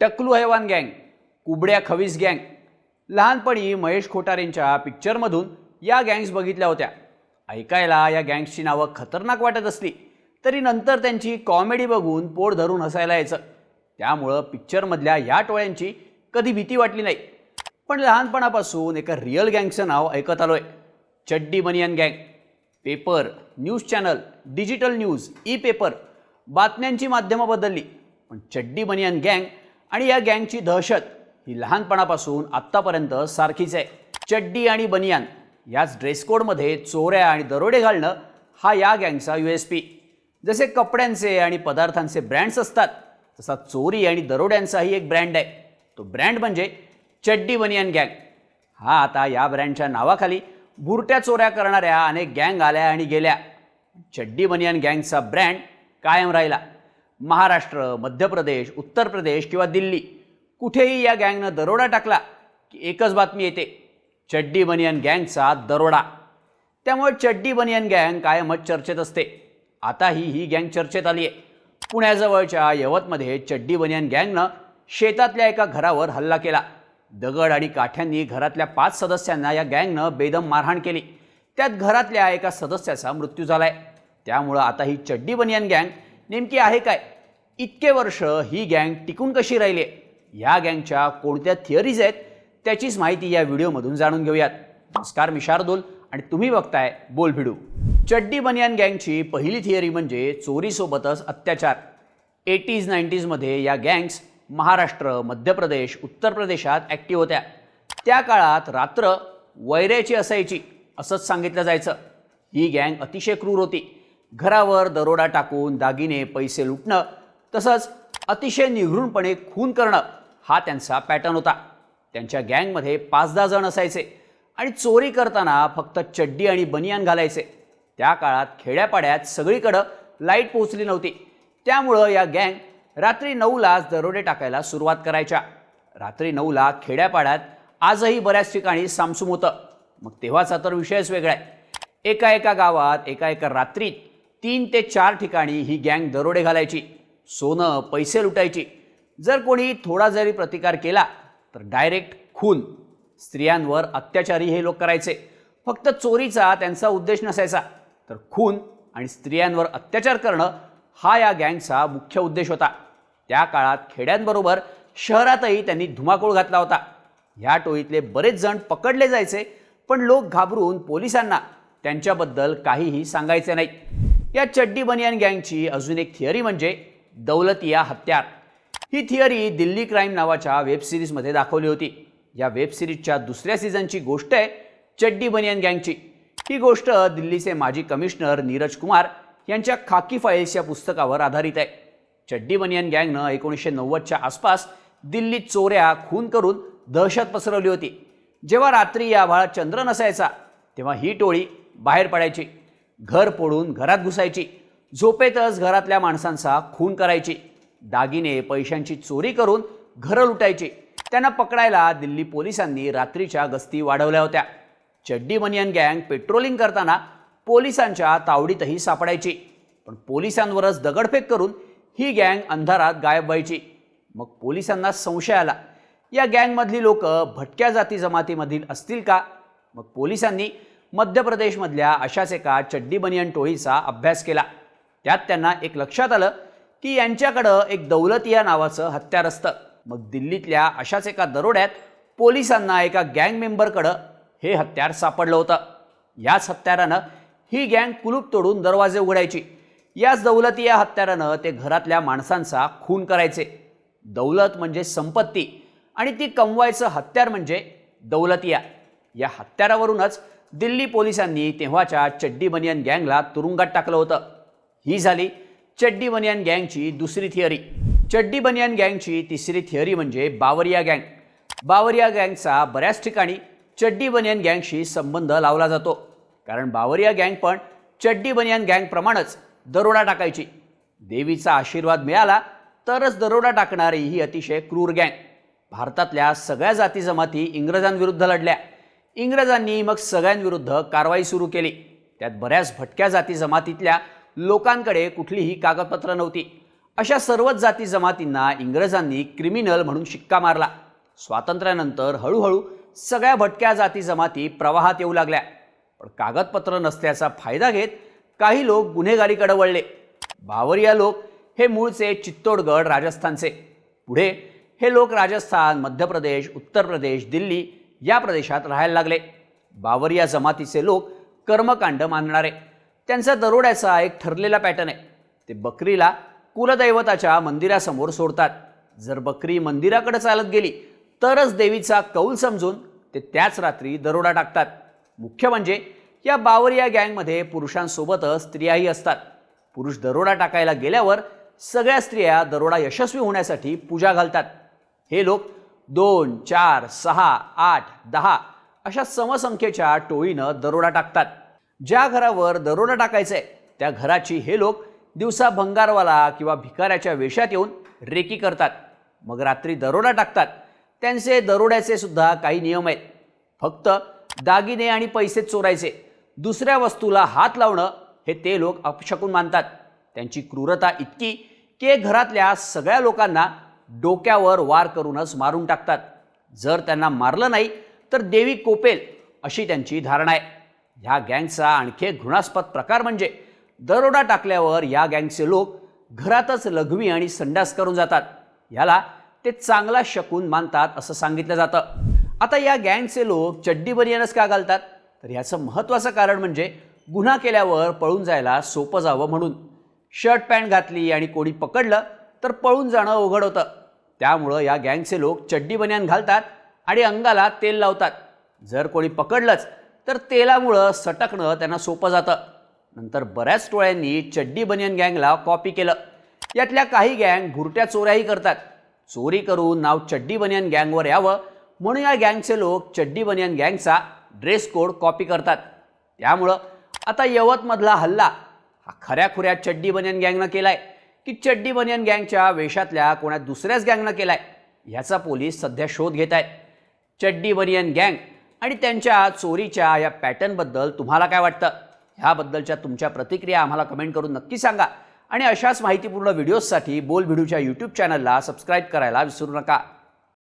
टकलू हैवान गँग कुबड्या खवीस गँग. लहानपणी महेश खोटारेंच्या पिक्चरमधून या गँग्स बघितल्या होत्या. ऐकायला या गँग्सची नावं खतरनाक वाटत असली तरी नंतर त्यांची कॉमेडी बघून पोट धरून हसायला यायचं. त्यामुळं पिक्चरमधल्या या टोळ्यांची कधी भीती वाटली नाही. पण लहानपणापासून एका रिअल गँगचं नाव ऐकत आलोय. चड्डी बनियन गँग. Paper news channel digital news E paper बातम्यांची माध्यमं बदलली. पण चड्डी बनियन गँग आणि या गँगची दहशत ही लहानपणापासून आत्तापर्यंत सारखीच आहे. चड्डी आणि बनियान याच ड्रेस कोडमध्ये चोऱ्या आणि दरोडे घालणं हा या गँगचा यू एस पी. जसे कपड्यांचे आणि पदार्थांचे ब्रँड्स असतात तसा चोरी आणि दरोड्यांचाही एक ब्रँड आहे. तो ब्रँड म्हणजे चड्डी बनियन गँग. हा आता या ब्रँडच्या नावाखाली बुरट्या चोऱ्या करणाऱ्या अनेक गँग आल्या आणि गेल्या. चड्डी बनियन गँगचा ब्रँड कायम राहिला. महाराष्ट्र मध्य प्रदेश उत्तर प्रदेश किंवा दिल्ली कुठेही या गँगनं दरोडा टाकला की एकच बातमी येते चड्डी बनियन गँगचा दरोडा. त्यामुळे चड्डी बनियन गँग कायमच चर्चेत असते. आताही ही गँग चर्चेत आली आहे. पुण्याजवळच्या यवतमध्ये चड्डी बनियन गँगनं शेतातल्या एका घरावर हल्ला केला. दगड आणि काठ्यांनी घरातल्या पाच सदस्यांना या गँगनं बेदम मारहाण केली. त्यात घरातल्या एका सदस्याचा मृत्यू झालाय. त्यामुळं आता ही चड्डी बनियन गँग नेमकी आहे काय? इतके वर्ष ही गँग टिकून कशी राहिली? आहे या गँगच्या कोणत्या थिअरीज आहेत? त्याचीच माहिती या व्हिडिओमधून जाणून घेऊयात. नमस्कार मी शार्दूल आणि तुम्ही बघताय बोल भिडू. चड्डी बनियान गँगची पहिली थिअरी म्हणजे चोरीसोबतच अत्याचार. एटीज नाईन्टीजमध्ये या गँग्स महाराष्ट्र मध्य प्रदेश उत्तर प्रदेशात ॲक्टिव्ह होत्या. त्या काळात रात्र वैऱ्याची असायची असंच सांगितलं जायचं. ही गँग अतिशय क्रूर होती. घरावर दरोडा टाकून दागिने पैसे लुटणं तसंच अतिशय निघृणपणे खून करणं हा त्यांचा पॅटर्न होता. त्यांच्या गँगमध्ये पाच दहा जण असायचे आणि चोरी करताना फक्त चड्डी आणि बनियान घालायचे. त्या काळात खेड्यापाड्यात सगळीकडं लाइट पोचली नव्हती. त्यामुळं या गँग रात्री नऊलाच दरोडे टाकायला सुरुवात करायच्या. रात्री नऊला खेड्यापाड्यात आजही बऱ्याच ठिकाणी सामसूम होतं. मग तेव्हाचा तर विषयच वेगळा आहे. एका एका गावात एका एका रात्रीत तीन ते चार ठिकाणी ही गँग दरोडे घालायची सोनं पैसे लुटायची. जर कोणी थोडा जरी प्रतिकार केला तर डायरेक्ट खून. स्त्रियांवर अत्याचारी हे लोक करायचे. फक्त चोरीचा त्यांचा उद्देश नसायचा तर खून आणि स्त्रियांवर अत्याचार करणं हा या गँगचा मुख्य उद्देश होता. त्या काळात खेड्यांबरोबर शहरातही त्यांनी धुमाकूळ घातला होता. ह्या टोळीतले बरेच जण पकडले जायचे पण लोक घाबरून पोलिसांना त्यांच्याबद्दल काहीही सांगायचे नाही. या चड्डी बनियान गँगची अजून एक थिअरी म्हणजे दौलतिया हत्यार. ही थिअरी दिल्ली क्राईम नावाच्या वेब सिरीजमध्ये दाखवली होती. या वेब सिरीजच्या दुसऱ्या सीझनची गोष्ट आहे चड्डी बनियान गँगची. ही गोष्ट दिल्लीचे माजी कमिशनर नीरज कुमार यांच्या खाकी फाईल्स या पुस्तकावर आधारित आहे. चड्डी बनियान गँगनं एकोणीसशे नव्वदच्या आसपास दिल्लीत चोऱ्या खून करून दहशत पसरवली होती. जेव्हा रात्री या आभाळात चंद्र नसायचा तेव्हा ही टोळी बाहेर पडायची. घर पोडून घरात घुसायची. झोपेतच घरातल्या माणसांचा खून करायची. दागिने पैशांची चोरी करून घरं लुटायची. त्यांना पकडायला दिल्ली पोलिसांनी रात्रीच्या गस्ती वाढवल्या होत्या. चड्डी बनियन गँग पेट्रोलिंग करताना पोलिसांच्या तावडीतही सापडायची. पण पोलिसांवरच दगडफेक करून ही गँग अंधारात गायब व्हायची. मग पोलिसांना संशय आला. या गँगमधली लोक भटक्या जाती जमातीमधील असतील का? मग पोलिसांनी मध्य प्रदेशमधल्या अशाच एका चड्डी बनियन टोळीचा अभ्यास केला. त्यात त्यांना एक लक्षात आलं की यांच्याकडं एक दौलतिया नावाचं हत्यार असतं. मग दिल्लीतल्या अशाच एका दरोड्यात पोलिसांना एका गँग मेंबरकडं हे हत्यार सापडलं होतं. याच हत्यारानं ही गँग कुलूप तोडून दरवाजे उघडायची. याच दौलतिया हत्यारानं ते घरातल्या माणसांचा खून करायचे. दौलत म्हणजे संपत्ती आणि ती कमवायचं हत्यार म्हणजे दौलतिया. या हत्यारावरूनच दिल्ली पोलिसांनी तेव्हाच्या चड्डी बनियन गँगला तुरुंगात टाकलं होतं. ही झाली चड्डी बनियन गँगची दुसरी थिअरी. चड्डी बनियन गँगची तिसरी थिअरी म्हणजे बावरिया गँग. बावरिया गँगचा बऱ्याच ठिकाणी चड्डी बनियन गँगशी संबंध लावला जातो. कारण बावरिया गँग पण चड्डी बनियन गँगप्रमाणेच दरोडा टाकायची. देवीचा आशीर्वाद मिळाला तरच दरोडा टाकणारी ही अतिशय क्रूर गँग. भारतातल्या सगळ्या जाती जमाती इंग्रजांविरुद्ध लढल्या. इंग्रजांनी मग सगळ्यांविरुद्ध कारवाई सुरू केली. त्यात बऱ्याच भटक्या जाती जमातीतल्या लोकांकडे कुठलीही कागदपत्र नव्हती. अशा सर्वच जाती जमातींना इंग्रजांनी क्रिमिनल म्हणून शिक्का मारला. स्वातंत्र्यानंतर हळूहळू सगळ्या भटक्या जाती जमाती प्रवाहात येऊ लागल्या. पण कागदपत्र नसल्याचा फायदा घेत काही लोक गुन्हेगारीकडे वळले. बावरिया लोक हे मूळचे चित्तोडगड राजस्थानचे. पुढे हे लोक राजस्थान मध्य प्रदेश उत्तर प्रदेश दिल्ली या प्रदेशात राहायला लागले. बावरिया जमातीचे लोक कर्मकांड मानणारे. त्यांचा दरोड्याचा एक ठरलेला पॅटर्न आहे. ते बकरीला कुलदैवताच्या मंदिरासमोर सोडतात. जर बकरी मंदिराकडे चालत गेली तरच देवीचा कौल समजून ते त्याच रात्री दरोडा टाकतात. मुख्य म्हणजे या बावरिया गँगमध्ये पुरुषांसोबतच स्त्रियाही असतात. पुरुष दरोडा टाकायला गेल्यावर सगळ्या स्त्रिया दरोडा यशस्वी होण्यासाठी पूजा घालतात. हे लोक दोन चार सहा आठ दहा अशा समसंख्येच्या टोळीनं दरोडा टाकतात. ज्या घरावर दरोडा टाकायचा आहे त्या घराची हे लोक दिवसा भंगारवाला किंवा भिकाऱ्याच्या वेशात येऊन रेकी करतात. मग रात्री दरोडा टाकतात. त्यांचे दरोड्याचे सुद्धा काही नियम आहेत. फक्त दागिने आणि पैसे चोरायचे. दुसऱ्या वस्तूला हात लावणं हे ते लोक अपशकून मानतात. त्यांची क्रूरता इतकी की घरातल्या सगळ्या लोकांना डोक्यावर वार करूनच मारून टाकतात. जर त्यांना मारलं नाही तर देवी कोपेल अशी त्यांची धारणा आहे. ह्या गँगचा आणखी एक घृणास्पद प्रकार म्हणजे दरोडा टाकल्यावर या गँगचे लोक घरातच लघवी आणि संडास करून जातात. ह्याला ते चांगला शकून मानतात असं सांगितलं जातं. आता या गँगचे लोक चड्डी बनियानच का घालतात? तर याचं महत्त्वाचं कारण म्हणजे गुन्हा केल्यावर पळून जायला सोपं जावं म्हणून. शर्ट पॅन्ट घातली आणि कोणी पकडलं तर पळून जाणं अवघड होतं. त्यामुळं या गँगचे लोक चड्डी बन्यान घालतात आणि अंगाला तेल लावतात. जर कोणी पकडलंच तर तेलामुळं सटकणं त्यांना सोपं जातं. नंतर बऱ्याच टोळ्यांनी चड्डी बनियन गँगला कॉपी केलं. यातल्या काही गँग भुरट्या चोऱ्याही करतात. चोरी करून नाव चड्डी बनियन गँगवर यावं म्हणून या गँगचे लोक चड्डी बनियन गँगचा ड्रेस कोड कॉपी करतात. त्यामुळं आता यवतमधला हल्ला हा खऱ्या खुऱ्या चड्डी बनियन गँगनं केलाय. की चड्डी बनियन गँगच्या वेशातल्या कोणा दुसऱ्याच गँगनं केलाय? ह्याचा पोलीस सध्या शोध घेत आहेत चड्डी बनियन गँग आणि त्यांच्या चोरीच्या या पॅटर्नबद्दल तुम्हाला काय वाटतं? ह्याबद्दलच्या तुमच्या प्रतिक्रिया आम्हाला कमेंट करून नक्की सांगा. आणि अशाच माहितीपूर्ण व्हिडिओजसाठी बोल व्हिडिओच्या यूट्यूब चॅनलला सबस्क्राईब करायला विसरू नका.